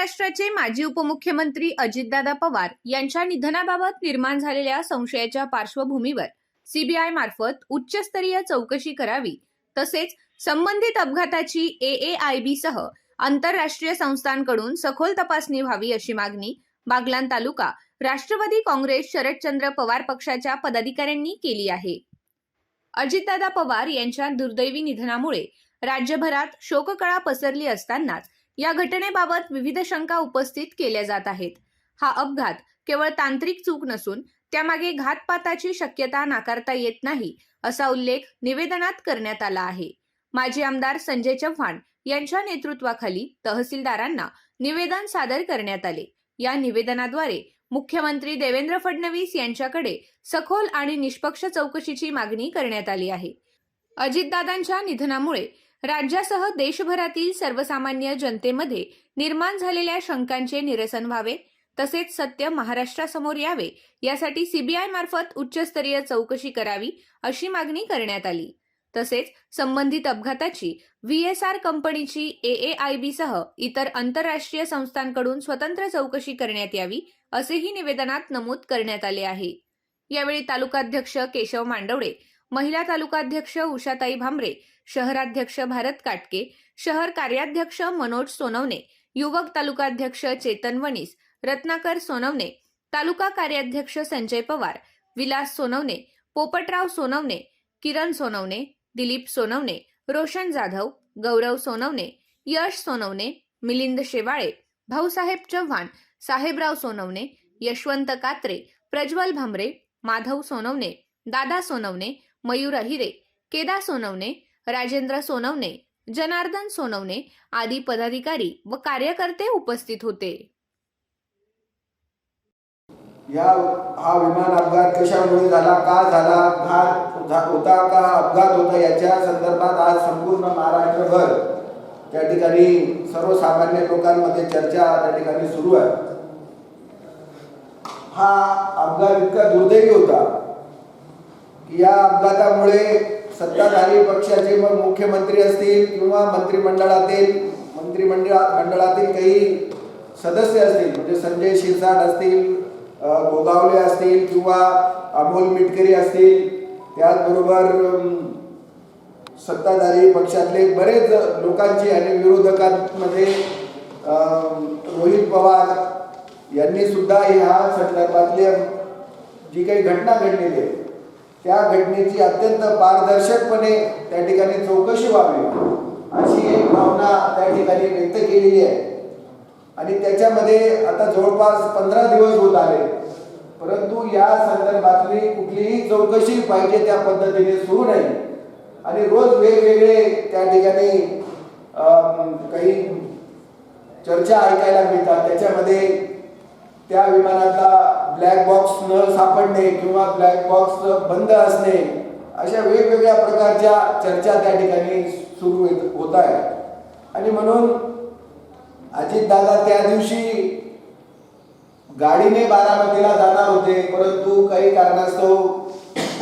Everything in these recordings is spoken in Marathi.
महाराष्ट्राचे माजी उपमुख्यमंत्री अजितदादा पवार यांच्या निधनाबाबत निर्माण झालेल्या संशयाच्या पार्श्वभूमीवर सीबीआय मार्फत उच्चस्तरीय चौकशी करावी तसेच संबंधित अपघाताची एएआयबी सह आंतरराष्ट्रीय संस्थांकडून सखोल तपासणी व्हावी अशी मागणी बागलान तालुका राष्ट्रवादी काँग्रेस शरदचंद्र पवार पक्षाच्या पदाधिकाऱ्यांनी केली आहे. अजितदादा पवार यांच्या दुर्दैवी निधनामुळे राज्यभरात शोककळा पसरली असतानाच या घटनेबाबत विविध शंका उपस्थित केल्या जात आहेत. हा अपघात केवळ तांत्रिक चूक नसून त्यामागे घातपाताची शक्यता नाकारता येत नाही असा उल्लेख निवेदनात करण्यात आला आहे. माजी आमदार संजय चव्हाण यांच्या नेतृत्वाखाली तहसीलदारांना निवेदन सादर करण्यात आले. या निवेदनाद्वारे मुख्यमंत्री देवेंद्र फडणवीस यांच्याकडे सखोल आणि निष्पक्ष चौकशीची मागणी करण्यात आली आहे. अजितदादांच्या निधनामुळे राज्यासह देशभरातील सर्वसामान्य जनतेमध्ये निर्माण झालेल्या शंकांचे निरसन व्हावे तसेच सत्य महाराष्ट्रासमोर यावे यासाठी सीबीआय मार्फत उच्चस्तरीय चौकशी करावी अशी मागणी करण्यात आली. तसेच संबंधित अपघाताची व्हीएसआर कंपनीची एएआयबी सह इतर आंतरराष्ट्रीय संस्थांकडून स्वतंत्र चौकशी करण्यात यावी असेही निवेदनात नमूद करण्यात आले आहे. यावेळी तालुकाध्यक्ष केशव मांडवडे महिला तालुकाध्यक्ष उषाताई भांबरे शहराध्यक्ष भारत काटके शहर कार्याध्यक्ष मनोज सोनवणे युवक तालुकाध्यक्ष चेतन वनीस रत्नाकर सोनवणे तालुका कार्याध्यक्ष संजय पवार विलास सोनवणे पोपटराव सोनवणे किरण सोनवणे दिलीप सोनवणे रोशन जाधव गौरव सोनवणे यश सोनवणे मिलिंद शेवाळे भाऊसाहेब चव्हाण साहेबराव सोनवणे यशवंत कात्रे प्रज्वल भांबरे माधव सोनवणे दादा सोनवणे मयूर अहिरे केदा सोनवणे राजेंद्र सोनवणे जनार्दन सोनवणे आदी पदाधिकारी व कार्यकर्ते उपस्थित होते. या हा विमान अपघात कशामुळे झाला का झाला घात होता का अपघात होता याच्या संदर्भात आज संपूर्ण महाराष्ट्रभर त्या ठिकाणी सर्वसामान्य लोकांमध्ये चर्चा त्या ठिकाणी सुरू आहे. हा अपघात इतका दुर्दैवी होता. या अपघातामुळे सत्ताधारी पक्षाचे मग मुख्यमंत्री असतील किंवा मंत्रिमंडळातील मंत्रिमंडळा मंडळातील काही सदस्य असतील म्हणजे संजय शिरसाट असतील गोगावले असतील किंवा अमोल मिटकरी असतील त्याचबरोबर सत्ताधारी पक्षातले बरेच लोकांची आणि विरोधकांमध्ये रोहित पवार यांनी सुद्धा ह्या संदर्भातल्या जी काही घटना घडलेली आहे त्या घटनेची अत्यंत पारदर्शकपणे त्या ठिकाणी चौकशी व्हावी. अशी एक भावना त्या ठिकाणी व्यक्त केलेली आहे. आणि त्याच्यामध्ये आता जवळपास पंधरा दिवस होत आले. परंतु या संदर्भातली कुठलीही चौकशी पाहिजे त्या पद्धतीने सुरू नाही. आणि रोज वेगवेगळे त्या ठिकाणी काही चर्चा ऐकायला मिळतात. त्याच्यामध्ये त्या विमानातला ब्लॅक बॉक्स न सापडणे किंवा ब्लॅक बॉक्स बंद असणे अशा वेगवेगळ्या प्रकारच्या चर्चा त्या ठिकाणी सुरू होत आहे. आणि म्हणून अजितदादा त्या दिवशी गाडीने बारामतीला जाणार होते परंतु काही कारणास्तव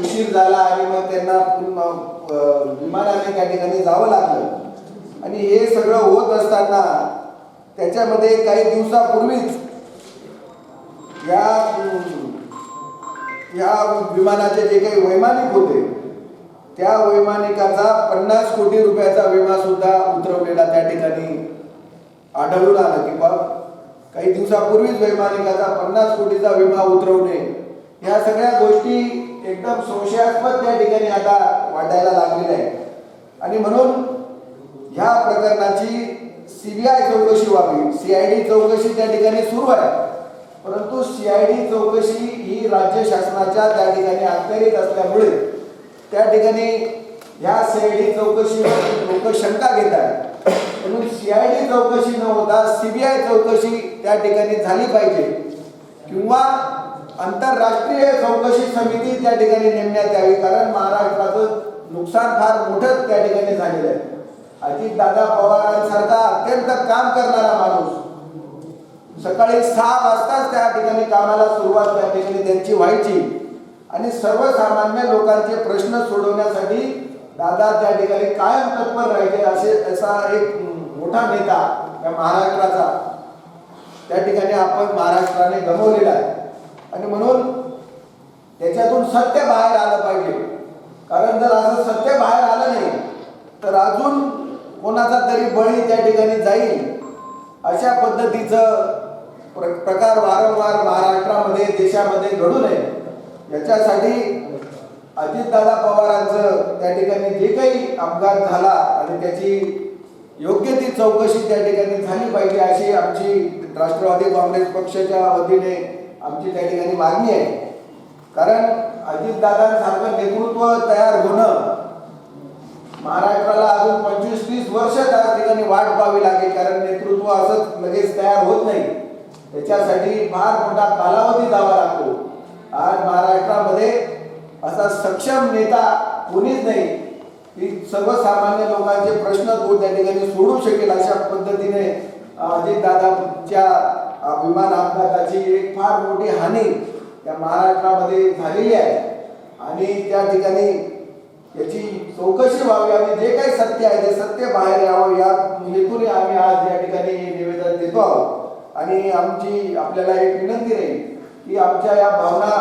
उशीर झाला आणि मग त्यांना विमानाने त्या ठिकाणी जावं लागलं. आणि हे सगळं होत असताना त्याच्यामध्ये काही दिवसापूर्वीच या या विमानाचे जे काही वैमानिक होते त्या वैमानिकाचा पन्नास कोटी रुपयाचा विमा सुद्धा उतरवलेला त्या ठिकाणी आढळून आला की बा काही दिवसापूर्वीच वैमानिकाचा पन्नास कोटीचा विमा उतरवणे या सगळ्या गोष्टी एकदम संशयास्पद त्या ठिकाणी आता वाटायला लागलेल्या आहेत. आणि म्हणून ह्या प्रकरणाची सीबीआय चौकशी व्हावी सीआयडी चौकशी त्या ठिकाणी सुरू आहे. परंतु सीआयडी चौकशी ही राज्य शासनाच्या त्या ठिकाणी अखत्यारीत असल्यामुळे त्या ठिकाणी ह्या सीआयडी चौकशीवर लोक शंका घेत आहेत. म्हणून सीआयडी चौकशी न होता सीबीआय चौकशी त्या ठिकाणी झाली पाहिजे किंवा आंतरराष्ट्रीय चौकशी समिती त्या ठिकाणी नेमण्यात यावी कारण महाराष्ट्राचं नुकसान फार मोठं त्या ठिकाणी झालेलं आहे. अजितदादा पवारांसारखा अत्यंत काम करणारा माणूस सकाळी सहा वाजताच त्या ठिकाणी कामाला सुरुवात त्या ठिकाणी त्यांची व्हायची. आणि सर्वसामान्य लोकांचे प्रश्न सोडवण्यासाठी दादा त्या ठिकाणी कायम तत्पर राहिले असे असा एक मोठा नेता या महाराष्ट्राचा. त्या ठिकाणी आपण महाराष्ट्राने गमवलेला आहे. आणि म्हणून त्याच्यातून सत्य बाहेर आलं पाहिजे. कारण जर असं सत्य बाहेर आलं नाही तर अजून कोणाचा तरी बळी त्या ठिकाणी जाईल. अशा पद्धतीचं प्रकार वारंवार महाराष्ट्रामध्ये देशामध्ये घडू नये. याच्यासाठी अजितदादा पवारांचं त्या ठिकाणी जे काही अपघात झाला आणि त्याची योग्य ती चौकशी त्या ठिकाणी झाली पाहिजे अशी आमची राष्ट्रवादी काँग्रेस पक्षाच्या वतीने आमची त्या ठिकाणी मागणी आहे. कारण अजितदादांसारखं नेतृत्व तयार होणं महाराष्ट्राला अजून पंचवीस तीस वर्ष त्या ठिकाणी वाट पाहावी लागेल कारण नेतृत्व असंच लगेच तयार होत नाही. त्याच्यासाठी फार मोठा कालावधी जावा लागतो. आज महाराष्ट्रामध्ये असा सक्षम नेता कोणीच नाही. की सर्वसामान्य लोकांचे प्रश्न तो त्या ठिकाणी सोडू शकेल अशा पद्धतीने अजितदादांच्या विमान अपघाताची एक फार मोठी हानी त्या महाराष्ट्रामध्ये झालेली आहे. आणि त्या ठिकाणी याची चौकशी व्हावी आणि जे काही सत्य आहे ते सत्य बाहेर यावं या हेतूने आम्ही आज या ठिकाणी निवेदन देतो आहोत. आणि आमची आपल्याला एक विनंती राहील की आमच्या या भावना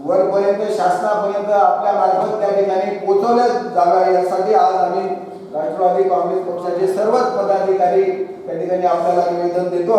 वरपर्यंत शासनापर्यंत आपल्या मार्फत त्या ठिकाणी पोहोचवल्या जाव्या. यासाठी आज आम्ही राष्ट्रवादी काँग्रेस पक्षाचे सर्वच पदाधिकारी त्या ठिकाणी आपल्याला निवेदन देतो